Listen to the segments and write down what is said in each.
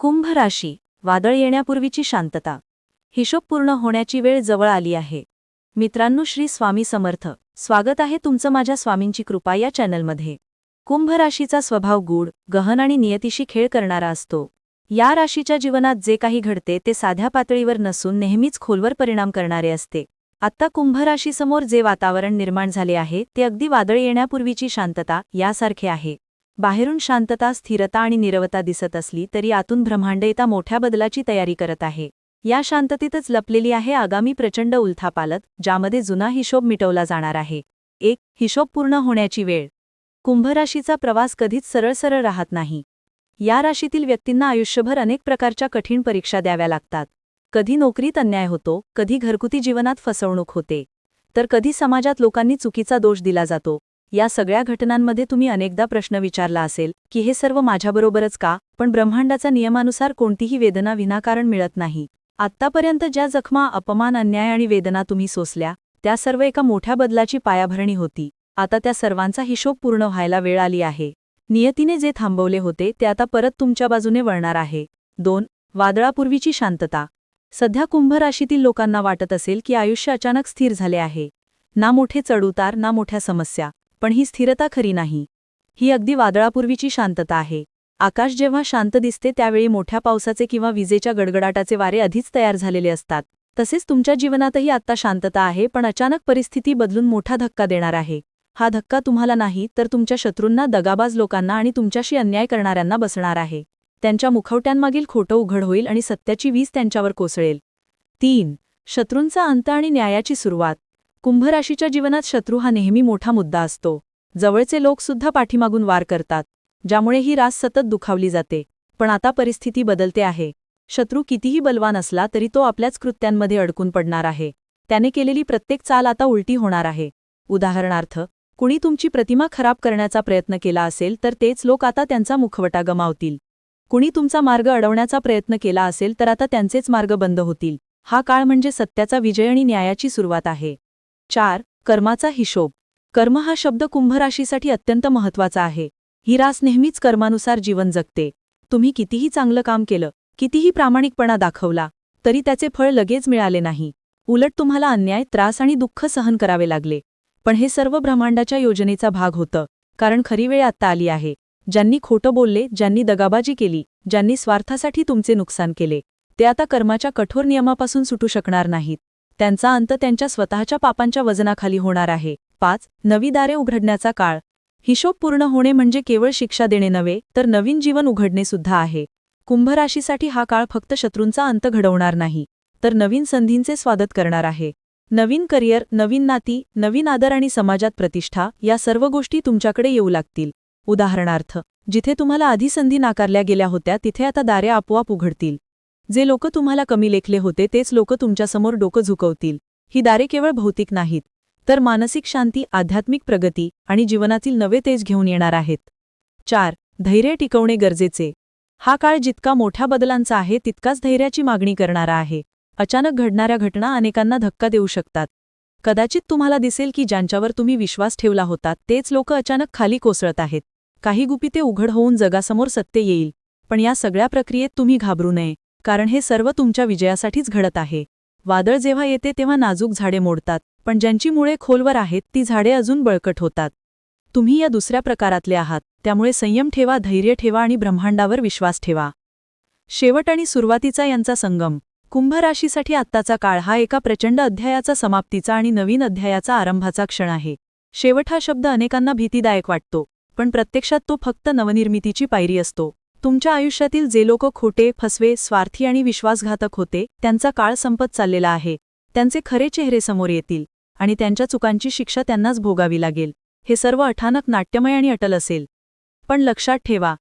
कुंभ राशी वादळ येण्यापूर्वीची शांतता. हिशोब पूर्ण होण्याची वेळ जवळ आली आहे. मित्रांनो श्री स्वामी समर्थ. स्वागत आहे तुमचं माझ्या स्वामींची कृपा या चॅनलमध्ये. कुंभ राशीचा स्वभाव गूढ गहन आणि नियतीशी खेळ करणारा असतो. या राशीच्या जीवनात जे काही घडते ते साध्या पातळीवर नसून नेहमीच खोलवर परिणाम करणारे असते. आत्ता कुंभ राशीसमोर जे वातावरण निर्माण झाले आहे ते अगदी वादळ येण्यापूर्वीची शांतता यासारखे आहे. बाहेरून शांतता स्थिरता आणि निरवता दिसत असली तरी आतून ब्रह्मांडयता मोठ्या बदलाची तयारी करत आहे. या शांततेतच लपलेली आहे आगामी प्रचंड उलथापालत ज्यामध्ये जुना हिशोब मिटवला जाणार आहे. एक हिशोब पूर्ण होण्याची वेळ. कुंभ राशीचा प्रवास कधीच सरळ सरळ राहत नाही. या राशीतील व्यक्तींना आयुष्यभर अनेक प्रकारच्या कठीण परीक्षा द्याव्या लागतात. कधी नोकरीत अन्याय होतो कधी घरगुती जीवनात फसवणूक होते. तर कधी समाजात लोकांनी चुकीचा दोष दिला जातो या सगळ्या घटनांमध्ये तुम्ही अनेकदा प्रश्न विचारला असेल की हे सर्व माझ्याबरोबरच का? पण ब्रह्मांडाचा नियमानुसार कोणतीही वेदना विनाकारण मिळत नाही. आत्तापर्यंत ज्या जखमा अपमान अन्याय आणि वेदना तुम्ही सोसल्या त्या सर्व एका मोठ्या बदलाची पायाभरणी होती. आता त्या सर्वांचा हिशोब पूर्ण व्हायला वेळ आली आहे. नियतीने जे थांबवले होते ते आता परत तुमच्या बाजूने वळणार आहे. दोन वादळापूर्वीची शांतता. सध्या कुंभ राशीतील लोकांना वाटत असेल की आयुष्य अचानक स्थिर झाले आहे. ना मोठे चढउतार ना मोठ्या समस्या. पण ही स्थिरता खरी नाही. ही अगदी वादळापूर्वीची शांतता आहे. आकाश जेव्हा शांत दिसते त्यावेळी मोठ्या पावसाचे किंवा विजेच्या गडगडाटाचे वारे आधीच तयार झालेले असतात. तसेच तुमच्या जीवनातही आत्ता शांतता आहे पण अचानक परिस्थिती बदलून मोठा धक्का देणार आहे. हा धक्का तुम्हाला नाही तर तुमच्या शत्रूंना दगाबाज लोकांना आणि तुमच्याशी अन्याय करणाऱ्यांना बसणार आहे. त्यांच्या मुखवट्यांमागील खोटं उघड होईल आणि सत्याची वीज त्यांच्यावर कोसळेल. तीन. शत्रूंचा अंत आणि न्यायाची सुरुवात. कुंभराशीच्या जीवनात शत्रू हा नेहमी मोठा मुद्दा असतो. जवळचे लोकसुद्धा पाठीमागून वार करतात ज्यामुळे ही रास सतत दुखावली जाते. पण आता परिस्थिती बदलते आहे. शत्रू कितीही बलवान असला तरी तो आपल्याच कृत्यांमध्ये अडकून पडणार आहे. त्याने केलेली प्रत्येक चाल आता उलटी होणार आहे. उदाहरणार्थ कुणी तुमची प्रतिमा खराब करण्याचा प्रयत्न केला असेल तर तेच लोक आता त्यांचा मुखवटा गमावतील. कुणी तुमचा मार्ग अडवण्याचा प्रयत्न केला असेल तर आता त्यांचेच मार्ग बंद होतील. हा काळ म्हणजे सत्याचा विजय आणि न्यायाची सुरुवात आहे. चार कर्माचा हिशोब. कर्म हा शब्द कुंभराशीसाठी अत्यंत महत्त्वाचा आहे. ही रास नेहमीच कर्मानुसार जीवन जगते. तुम्ही कितीही चांगलं काम केलं कितीही प्रामाणिकपणा दाखवला तरी त्याचे फळ लगेच मिळाले नाही. उलट तुम्हाला अन्याय त्रास आणि दुःख सहन करावे लागले. पण हे सर्व ब्रह्मांडाच्या योजनेचा भाग होतं कारण खरी वेळ आत्ता आली आहे. ज्यांनी खोटं बोलले ज्यांनी दगाबाजी केली ज्यांनी स्वार्थासाठी तुमचे नुकसान केले ते आता कर्माच्या कठोर नियमापासून सुटू शकणार नाहीत. त्यांचा अंत त्यांच्या स्वतःच्या पापांच्या वजनाखाली होणार आहे. पाच नवी दारे उघडण्याचा काळ. हिशोब पूर्ण होणे म्हणजे केवळ शिक्षा देणे नव्हे तर नवीन जीवन उघडणे सुद्धा आहे. कुंभ राशीसाठी हा काळ फक्त शत्रूंचा अंत घडवणार नाही तर नवीन संधींचे स्वागत करणार आहे. नवीन करिअर नवीन नाती नवीन आदर आणि समाजात प्रतिष्ठा या सर्व गोष्टी तुमच्याकडे येऊ लागतील. उदाहरणार्थ जिथे तुम्हाला आधी संधी नाकारल्या गेल्या होत्या तिथे आता दारे आपोआप उघडतील. जे लोक तुम्हाला कमी लेखले होते तेच लोक तुमच्यासमोर डोकं झुकवतील. ही दारे केवळ भौतिक नाहीत तर मानसिक शांती आध्यात्मिक प्रगती आणि जीवनातील नवे तेज घेऊन येणार आहेत. चार धैर्य टिकवणे गरजेचे. हा काळ जितका मोठ्या बदलांचा आहे तितकाच धैर्याची मागणी करणारा आहे. अचानक घडणाऱ्या घटना अनेकांना धक्का देऊ शकतात. कदाचित तुम्हाला दिसेल की ज्यांच्यावर तुम्ही विश्वास ठेवला होता तेच लोक अचानक खाली कोसळत आहेत. काही गुपिते उघड होऊन जगासमोर सत्य येईल पण या सगळ्या प्रक्रियेत तुम्ही घाबरू नये. कारण हे सर्व तुमच्या विजयासाठीच घडत आहे. वादळ जेव्हा येते तेव्हा नाजूक झाडे मोडतात पण ज्यांची मुळे खोलवर आहेत ती झाडे अजून बळकट होतात. तुम्ही या दुसऱ्या प्रकारातले आहात त्यामुळे संयम ठेवा धैर्य ठेवा आणि ब्रह्मांडावर विश्वास ठेवा. शेवट आणि सुरुवातीचा यांचा संगम. कुंभ राशीसाठी आत्ताचा काळ हा एका प्रचंड अध्यायाचा समाप्तीचा आणि नवीन अध्यायाचा आरंभाचा क्षण आहे. शेवट हा शब्द अनेकांना भीतीदायक वाटतो पण प्रत्यक्षात तो फक्त नवनिर्मितीची पायरी असतो. तुमच्या आयुष्यातील जे लोक खोटे फसवे स्वार्थी आणि विश्वासघातक होते त्यांचा काळ संपत चाललेला आहे. त्यांचे खरे चेहरे समोर येतील आणि त्यांच्या चुकांची शिक्षा त्यांनाच भोगावी लागेल. हे सर्व अठानक नाट्यमय आणि अटल असेल. पण लक्षात ठेवा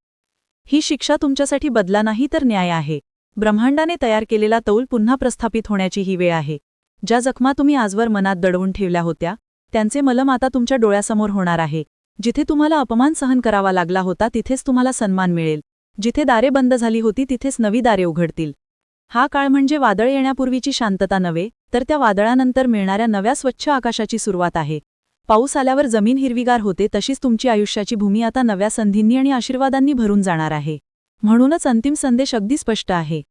ही शिक्षा तुमच्यासाठी बदला नाही तर न्याय आहे. ब्रह्मांडाने तयार केलेला तौल पुन्हा प्रस्थापित होण्याची ही वेळ आहे. ज्या जखमा तुम्ही आजवर मनात दडवून ठेवल्या होत्या त्यांचे मलम आता तुमच्या डोळ्यासमोर होणार आहे. जिथे तुम्हाला अपमान सहन करावा लागला होता तिथेच तुम्हाला सन्मान मिळेल. जिथे दारे बंद झाली होती तिथेच नवी दारे उघडतील. हा काळ म्हणजे वादळ येण्यापूर्वीची शांतता नव्हे तर त्या वादळानंतर मिळणाऱ्या नव्या स्वच्छ आकाशाची सुरुवात आहे. पाऊस आल्यावर जमीन हिरवीगार होते तशीच तुमची आयुष्याची भूमी आता नव्या संधींनी आणि आशीर्वादांनी भरून जाणार आहे. म्हणूनच अंतिम संदेश अगदी स्पष्ट आहे.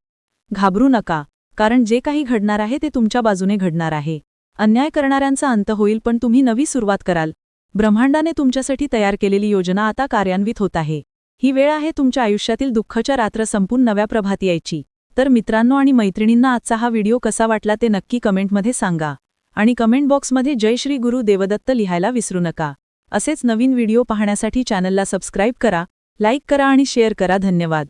घाबरू नका कारण जे काही घडणार आहे ते तुमच्या बाजूने घडणार आहे. अन्याय करणाऱ्यांचा अंत होईल पण तुम्ही नवी सुरुवात कराल. ब्रह्मांडाने तुमच्यासाठी तयार केलेली योजना आता कार्यान्वित होत आहे. ही वेळ आहे तुमच्या आयुष्यातील दुःखाच्या रात्र संपून नव्या प्रभात यायची. तर मित्रांनो आणि मैत्रिणींना आजचा हा व्हिडिओ कसा वाटला ते नक्की कमेंटमध्ये सांगा. आणि कमेंट बॉक्समध्ये जय श्री गुरु देवदत्त लिहायला विसरू नका. असेच नवीन व्हिडिओ पाहण्यासाठी चॅनलला सबस्क्राईब करा लाईक करा आणि शेअर करा. धन्यवाद.